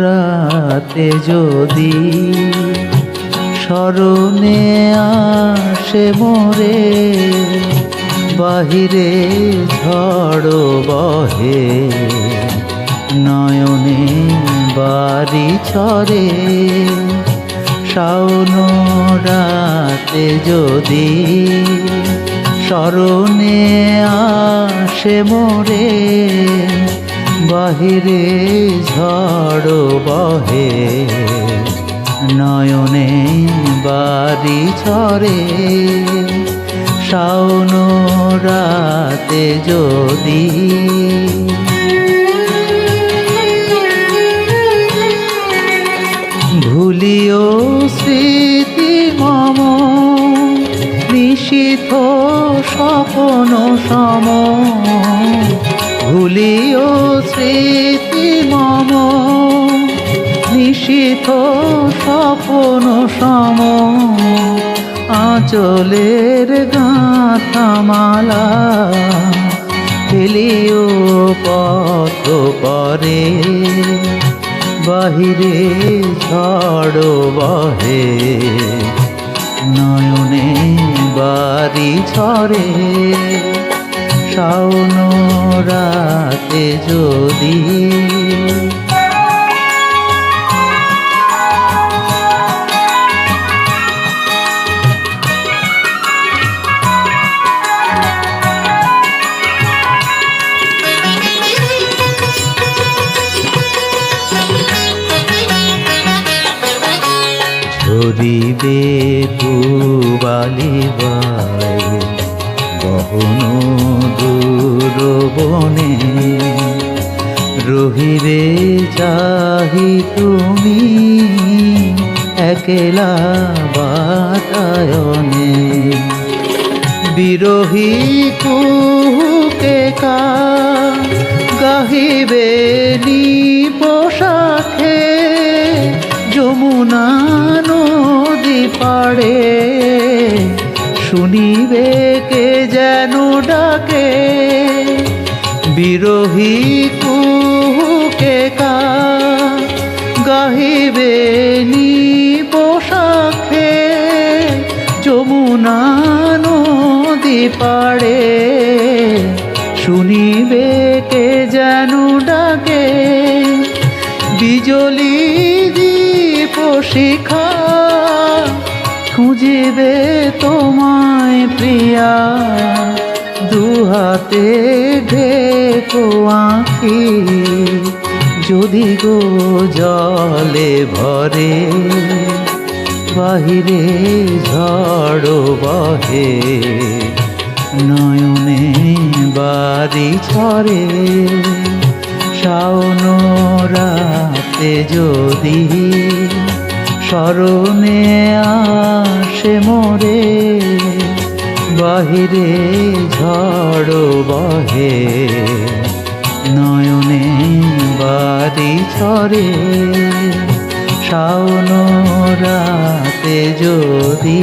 রাতে যদি স্মরণে আসে মোরে, বাহিরে ঝড় বহে, নয়নে বাড়ি ছড়ে শাওন রাতে যদি স্মরণে আসে মোরে বাহিরে ঝড় বহে, নয়নে বাড়ি ছড়ে। শাওন রাতে যদি ভুলিও স্মৃতি মম নিশিথ স্বপন সম। ভুলিও স্মৃতি মম নিশিথ স্বপন সম। আঁচলের গাঁথামালা ফেলিও পথ পরে, বাহিরে ঝড় বহে। নয়নে বাড়ি ছড়ে শাওন রাতে যদি। ঝরিবে পুবালি বাই বহন দূর রহিবে চাহি তুমি একলা বাতায়নে। বিরোহী কুহুকে কা গাহিবে নি পোশাখে যমুনা নদী পাড়ে। শুনিবে কে যেন ডাকে, বিরোহী কুহুকে কা গাহিবে নি পোশাখে যমুনা নদী পাড়ে শুনিবে কে যেন ডাকে? বিজলি দীপ শিখা খুঁজিবে তোমায় প্রিয়া। দুহাতে ঢেকো আঁখি যদি গো জলে ভরে, বাহিরে ঝড় বহে, নয়নে বাড়ি ছড়ে, শাওন রাতে যদি স্মরণে আসে মোরে, বাহিরে ঝড় বহে, নয়নে বাড়ি ছরে শাওন রাতে যদি